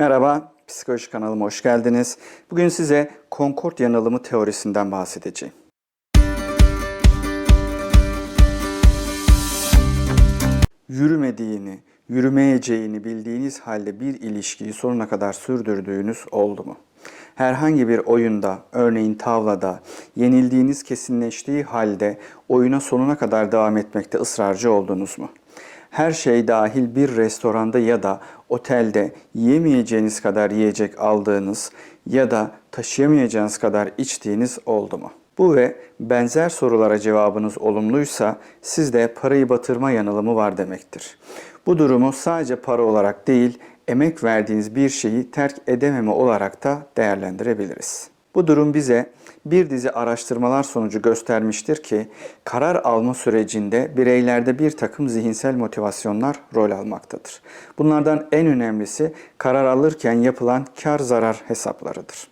Merhaba, Psikoloji kanalıma hoş geldiniz. Bugün size Concord yanılımı teorisinden bahsedeceğim. Yürümediğini, yürümeyeceğini bildiğiniz halde bir ilişkiyi sonuna kadar sürdürdüğünüz oldu mu? Herhangi bir oyunda, örneğin tavlada, yenildiğiniz kesinleştiği halde oyuna sonuna kadar devam etmekte ısrarcı oldunuz mu? Her şey dahil bir restoranda ya da otelde yiyemeyeceğiniz kadar yiyecek aldığınız ya da taşıyamayacağınız kadar içtiğiniz oldu mu? Bu ve benzer sorulara cevabınız olumluysa sizde parayı batırma yanılımı var demektir. Bu durumu sadece para olarak değil, emek verdiğiniz bir şeyi terk edememe olarak da değerlendirebiliriz. Bu durum bize bir dizi araştırmalar sonucu göstermiştir ki karar alma sürecinde bireylerde bir takım zihinsel motivasyonlar rol almaktadır. Bunlardan en önemlisi karar alırken yapılan kar zarar hesaplarıdır.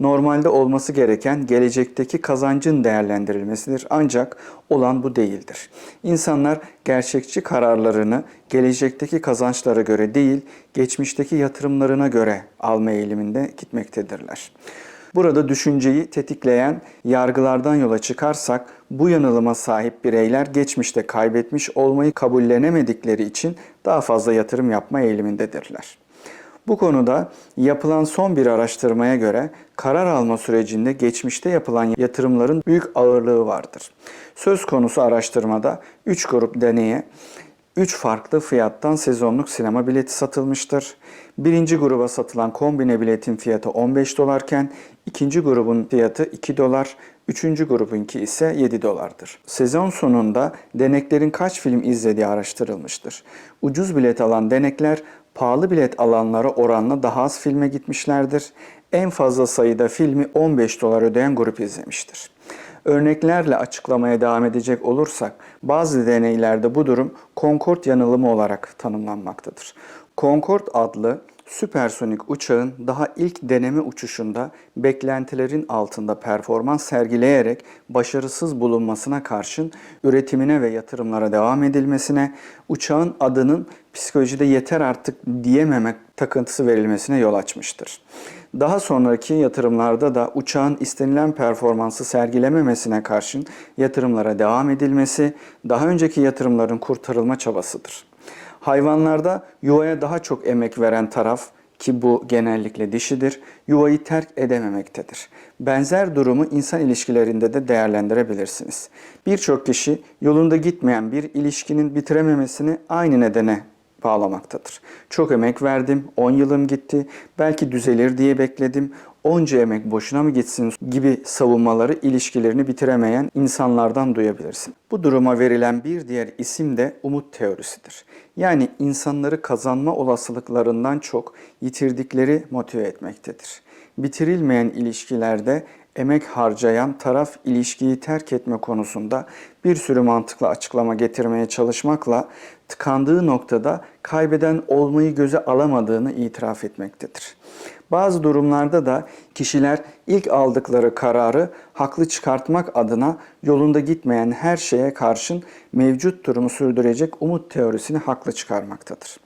Normalde olması gereken gelecekteki kazancın değerlendirilmesidir ancak olan bu değildir. İnsanlar gerçekçi kararlarını gelecekteki kazançlara göre değil, geçmişteki yatırımlarına göre alma eğiliminde gitmektedirler. Burada düşünceyi tetikleyen yargılardan yola çıkarsak bu yanılıma sahip bireyler geçmişte kaybetmiş olmayı kabullenemedikleri için daha fazla yatırım yapma eğilimindedirler. Bu konuda yapılan son bir araştırmaya göre karar alma sürecinde geçmişte yapılan yatırımların büyük ağırlığı vardır. Söz konusu araştırmada 3 grup deneye 3 farklı fiyattan sezonluk sinema bileti satılmıştır. Birinci gruba satılan kombine biletin fiyatı 15 dolarken ikinci grubun fiyatı 2 dolar, üçüncü grubunki ise 7 dolardır. Sezon sonunda deneklerin kaç film izlediği araştırılmıştır. Ucuz bilet alan denekler pahalı bilet alanlara oranla daha az filme gitmişlerdir. En fazla sayıda filmi 15 dolar ödeyen grup izlemiştir. Örneklerle açıklamaya devam edecek olursak bazı deneylerde bu durum Concorde yanılımı olarak tanımlanmaktadır. Concorde adlı süpersonik uçağın daha ilk deneme uçuşunda beklentilerin altında performans sergileyerek başarısız bulunmasına karşın üretimine ve yatırımlara devam edilmesine, uçağın adının psikolojide yeter artık diyememek takıntısı verilmesine yol açmıştır. Daha sonraki yatırımlarda da uçağın istenilen performansı sergilememesine karşın yatırımlara devam edilmesi, daha önceki yatırımların kurtarılma çabasıdır. Hayvanlarda yuvaya daha çok emek veren taraf ki bu genellikle dişidir, yuvayı terk edememektedir. Benzer durumu insan ilişkilerinde de değerlendirebilirsiniz. Birçok kişi yolunda gitmeyen bir ilişkinin bitirememesini aynı nedene bağlamaktadır. Çok emek verdim, 10 yılım gitti, belki düzelir diye bekledim, onca emek boşuna mı gitsin gibi savunmaları ilişkilerini bitiremeyen insanlardan duyabilirsin. Bu duruma verilen bir diğer isim de umut teorisidir. Yani insanları kazanma olasılıklarından çok yitirdikleri motive etmektedir. Bitirilmeyen ilişkilerde emek harcayan taraf ilişkiyi terk etme konusunda bir sürü mantıklı açıklama getirmeye çalışmakla tıkandığı noktada kaybeden olmayı göze alamadığını itiraf etmektedir. Bazı durumlarda da kişiler ilk aldıkları kararı haklı çıkartmak adına yolunda gitmeyen her şeye karşın mevcut durumu sürdürecek umut teorisini haklı çıkarmaktadır.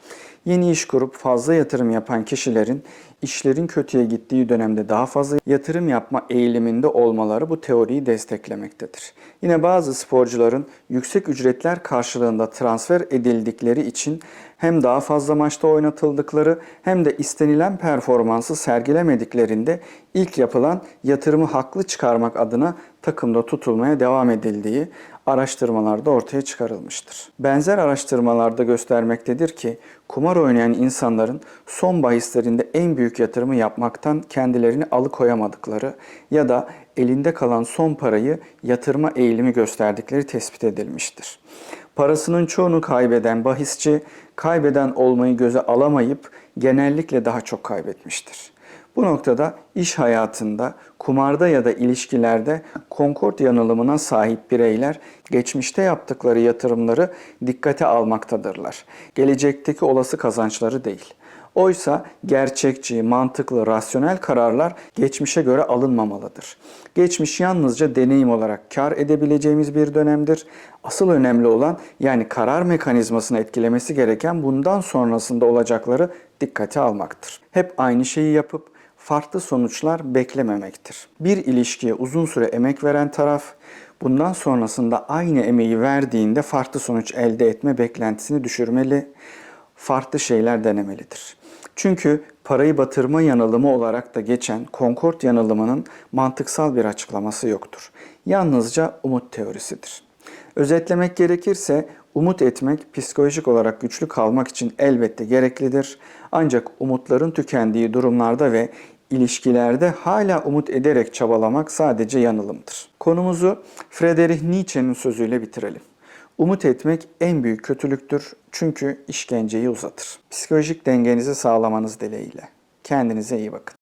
Yeni iş kurup fazla yatırım yapan kişilerin işlerin kötüye gittiği dönemde daha fazla yatırım yapma eğiliminde olmaları bu teoriyi desteklemektedir. Yine bazı sporcuların yüksek ücretler karşılığında transfer edildikleri için hem daha fazla maçta oynatıldıkları hem de istenilen performansı sergilemediklerinde ilk yapılan yatırımı haklı çıkarmak adına takımda tutulmaya devam edildiği araştırmalarda ortaya çıkarılmıştır. Benzer araştırmalarda göstermektedir ki kumar oynayan insanların son bahislerinde en büyük yatırımı yapmaktan kendilerini alıkoyamadıkları ya da elinde kalan son parayı yatırma eğilimi gösterdikleri tespit edilmiştir. Parasının çoğunu kaybeden bahisçi, kaybeden olmayı göze alamayıp genellikle daha çok kaybetmiştir. Bu noktada iş hayatında, kumarda ya da ilişkilerde konkord yanılımına sahip bireyler geçmişte yaptıkları yatırımları dikkate almaktadırlar. Gelecekteki olası kazançları değil. Oysa gerçekçi, mantıklı, rasyonel kararlar geçmişe göre alınmamalıdır. Geçmiş yalnızca deneyim olarak kar edebileceğimiz bir dönemdir. Asıl önemli olan yani karar mekanizmasını etkilemesi gereken bundan sonrasında olacakları dikkate almaktır. Hep aynı şeyi yapıp farklı sonuçlar beklememektir. Bir ilişkiye uzun süre emek veren taraf bundan sonrasında aynı emeği verdiğinde farklı sonuç elde etme beklentisini düşürmeli, farklı şeyler denemelidir. Çünkü parayı batırma yanılımı olarak da geçen Concord yanılımının mantıksal bir açıklaması yoktur. Yalnızca umut teorisidir. Özetlemek gerekirse umut etmek psikolojik olarak güçlü kalmak için elbette gereklidir. Ancak umutların tükendiği durumlarda ve ilişkilerde hala umut ederek çabalamak sadece yanılımdır. Konumuzu Friedrich Nietzsche'nin sözüyle bitirelim. Umut etmek en büyük kötülüktür çünkü işkenceyi uzatır. Psikolojik dengenizi sağlamanız dileğiyle. Kendinize iyi bakın.